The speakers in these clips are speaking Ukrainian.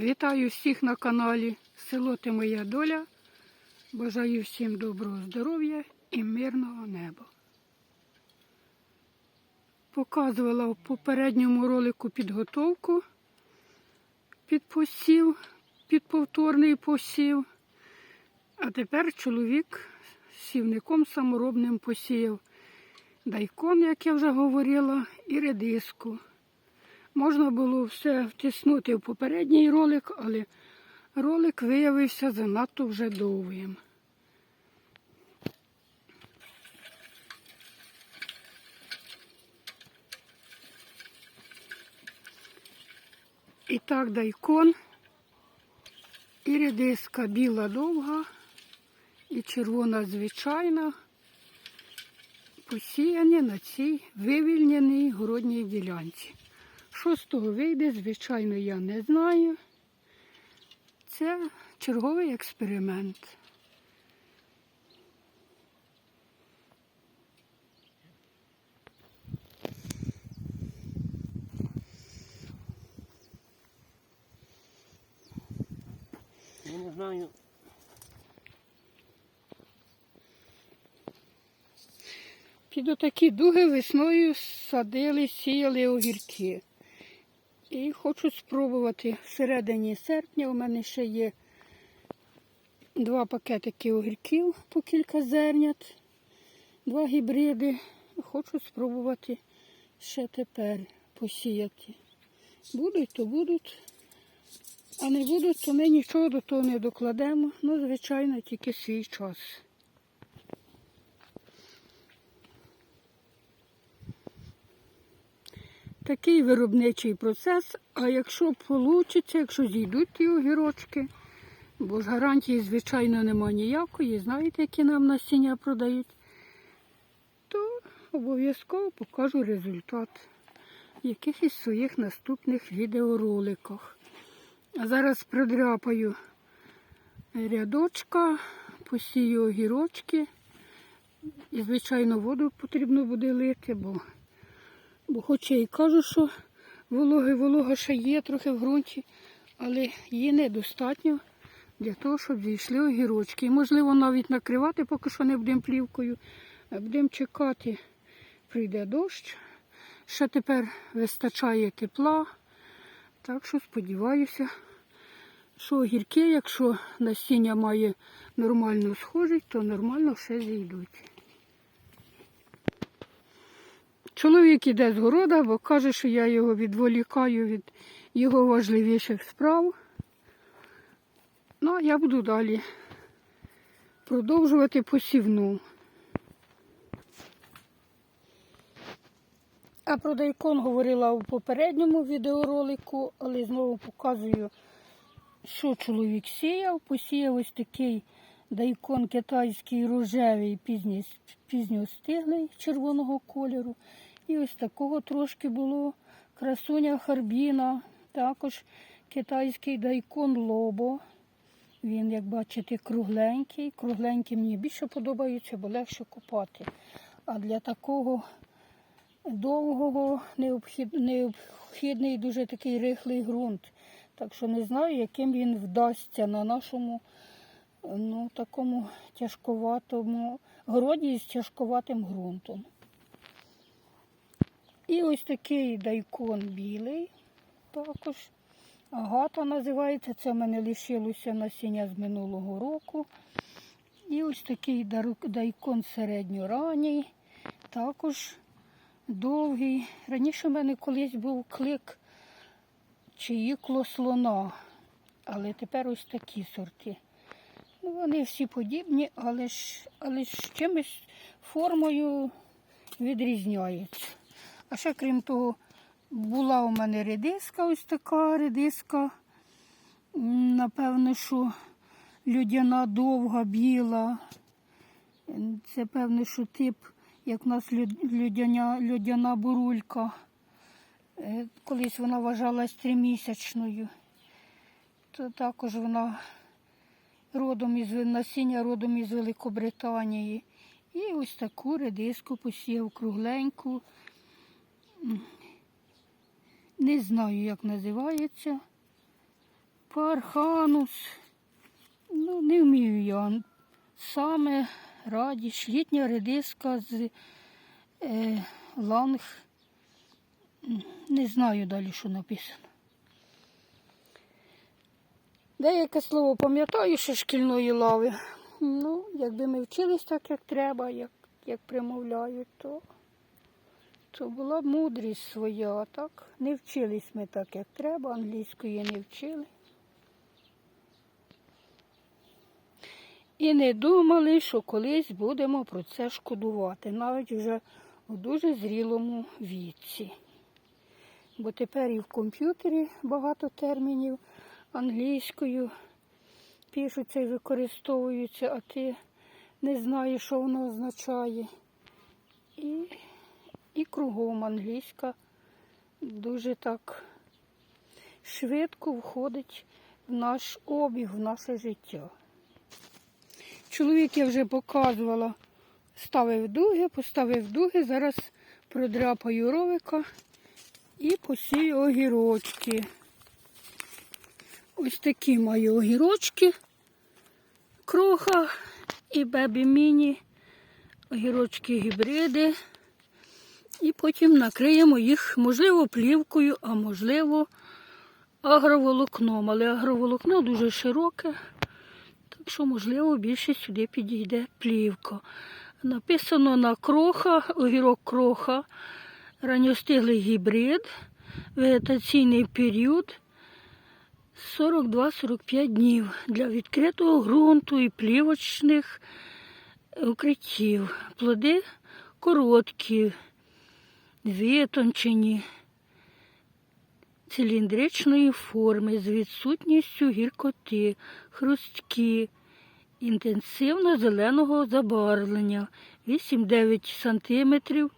Вітаю всіх на каналі Село Ти Моя Доля. Бажаю всім доброго здоров'я і мирного неба. Показувала в попередньому ролику підготовку під посів, під повторний посів. А тепер чоловік сівником саморобним посіяв дайкон, як я вже говорила, і редиску. Можна було все втиснути в попередній ролик, але ролик виявився занадто вже довгим. І так дайкон, і редиска біла довга, і червона звичайна, посіяні на цій вивільненій городній ділянці. Що з того вийде, звичайно, я не знаю. Це черговий експеримент. Я не знаю. Під отакі дуги весною садили, сіяли огірки. І хочу спробувати всередині серпня. У мене ще є два пакетики огірків по кілька зернят, два гібриди. Хочу спробувати ще тепер посіяти. Будуть, то будуть. А не будуть, то ми нічого до того не докладемо. Ну, звичайно, тільки свій час. Такий виробничий процес, а якщо вийде, якщо зійдуть ті огірочки, бо ж гарантії, звичайно, нема ніякої, знаєте, які нам насіння продають, то обов'язково покажу результат в якихось своїх наступних відеороликах. А зараз продряпаю рядочка, посію огірочки. І, звичайно, воду потрібно буде лити, бо Бо хоч я і кажу, що вологи, волога ще є трохи в ґрунті, але її недостатньо для того, щоб зійшли огірочки. І можливо навіть накривати, поки що не будемо плівкою, а будемо чекати, прийде дощ. Ще тепер вистачає тепла. Так що сподіваюся, що огірки, якщо насіння має нормальну схожість, то нормально все зійдуть. Чоловік іде з города, бо каже, що я його відволікаю від його важливіших справ. Ну, а я буду далі продовжувати посівну. А про дайкон говорила у попередньому відеоролику, але знову показую, що чоловік сіяв. Посіяв ось такий дайкон китайський рожевий, пізньо, пізньостиглий червоного кольору. І ось такого трошки було красуня харбіна, також китайський дайкон лобо. Він, як бачите, кругленький. Кругленький мені більше подобається, бо легше купати. А для такого довгого необхід... необхідний дуже такий рихлий ґрунт. Так що не знаю, яким він вдасться на нашому ну, такому тяжковатому городі з тяжковатим ґрунтом. І ось такий дайкон білий, також агата називається. Це в мене лишилося насіння з минулого року. І ось такий дайкон середньоранній, також довгий. Раніше в мене колись був клик чи ікло слона, але тепер ось такі сорти. Ну, Вони всі подібні, але ж, але ж чимось формою відрізняються. А ще, крім того, була у мене редиска, ось така редиска. Напевно, що людяна довга, біла. Це певно, що тип, як в нас людяна, людяна бурулька. Е, колись вона вважалась тримісячною. То також вона родом із насіння родом із Великобританії. І ось таку редиску посів кругленьку. Не знаю, як називається. парханус. Ну, не вмію я. Саме радіш, літня редиска з е, ланг. Не знаю далі, що написано. Деяке слово пам'ятаю ще шкільної лави. Ну, якби ми вчились так, як треба, як, як примовляють, то, то була мудрість своя, так не вчились ми так, як треба, англійської не вчили. І не думали, що колись будемо про це шкодувати, навіть вже у дуже зрілому віці. Бо тепер і в комп'ютері багато термінів англійською пишуться і використовуються, а ти не знаєш, що воно означає. І, і кругом англійська дуже так швидко входить в наш обіг, в наше життя. Чоловік я вже показувала, ставив дуги, поставив дуги, зараз продряпаю ровика і посію огірочки. Ось такі мої огірочки, кроха і бебі міні, огірочки гібриди. І потім накриємо їх, можливо, плівкою, а можливо, агроволокном. Але агроволокно дуже широке, так що, можливо, більше сюди підійде плівка. Написано на кроха, огірок кроха, ранньостиглий гібрид, вегетаційний період 42-45 днів для відкритого ґрунту і плівочних укриттів. Плоди короткі, витончені, циліндричної форми з відсутністю гіркоти, хрусткі, інтенсивно зеленого забарвлення 8-9 см,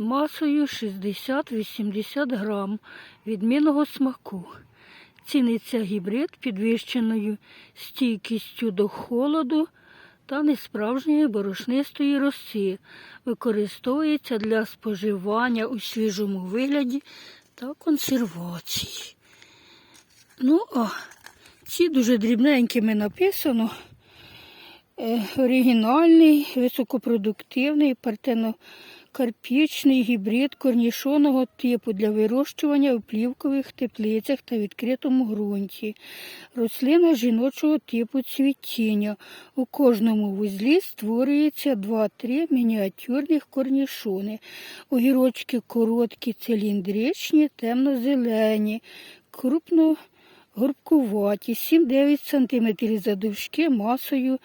масою 60-80 грам відмінного смаку. Ціниться гібрид підвищеною стійкістю до холоду та несправжньої борошнистої роси. Використовується для споживання у свіжому вигляді та консервації. Ну, а ці дуже дрібненькими написано. Е, оригінальний, високопродуктивний, партенокарпічний гібрид корнішоного типу для вирощування у плівкових теплицях та відкритому ґрунті. Рослина жіночого типу цвітіння. У кожному вузлі створюється 2-3 мініатюрних корнішони. Огірочки короткі, циліндричні, темно-зелені, крупно горбкуваті, 7-9 см задовжки масою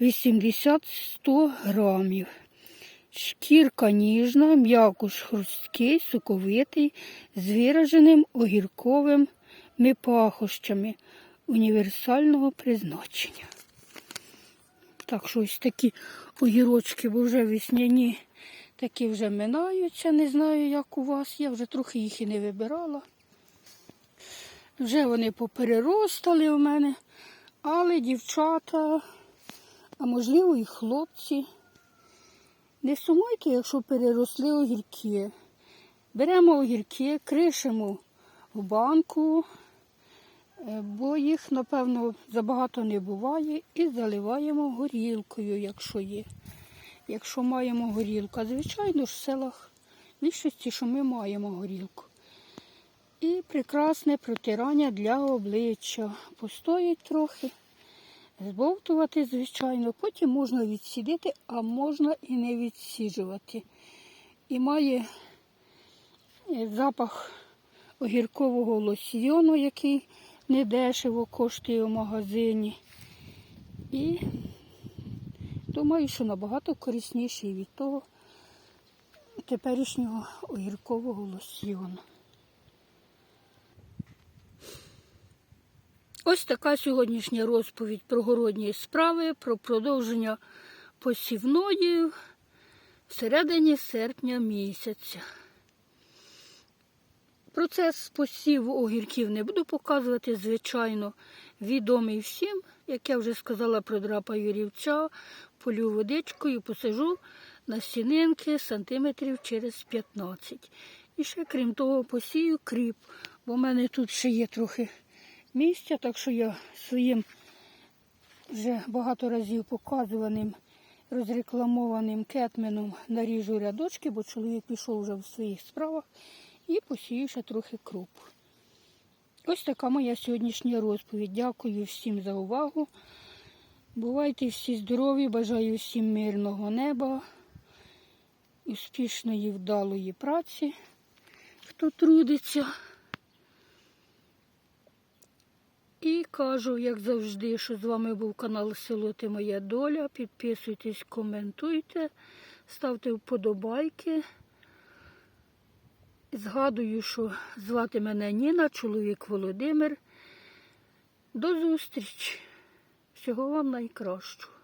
80-100 грамів. Шкірка ніжна, м'якуш хрусткий, соковитий, з вираженим огірковими пахощами універсального призначення. Так що ось такі огірочки, бо вже весняні такі вже минаються. Не знаю, як у вас. Я вже трохи їх і не вибирала. Вже вони попереростали у мене, але дівчата, а можливо і хлопці. Не сумуйте, якщо переросли огірки. Беремо огірки, кришимо в банку, е, бо їх, напевно, забагато не буває, і заливаємо горілкою, якщо є. Якщо маємо горілку. А звичайно ж в селах більшості, що ми маємо горілку. І прекрасне протирання для обличчя. Постоїть трохи, збовтувати, звичайно, потім можна відсідити, а можна і не відсіджувати. І має е, запах огіркового лосьйону, який недешево коштує в магазині. І думаю, що набагато корисніший від того теперішнього огіркового лосьйону. Ось така сьогоднішня розповідь про городні справи, про продовження посівної всередині серпня місяця. Процес посіву огірків не буду показувати, звичайно, відомий всім. Як я вже сказала, продрапаю рівця, полю водичкою, посажу на стінинки сантиметрів через 15. І ще, крім того, посію кріп, бо в мене тут ще є трохи місця, так що я своїм вже багато разів показуваним, розрекламованим кетменом наріжу рядочки, бо чоловік пішов вже в своїх справах і посію ще трохи крупу. Ось така моя сьогоднішня розповідь. Дякую всім за увагу. Бувайте всі здорові, бажаю всім мирного неба, успішної, вдалої праці, хто трудиться. І кажу, як завжди, що з вами був канал Село Ти Моя Доля. Підписуйтесь, коментуйте, ставте вподобайки. Згадую, що звати мене Ніна, чоловік Володимир. До зустрічі! Всього вам найкращого.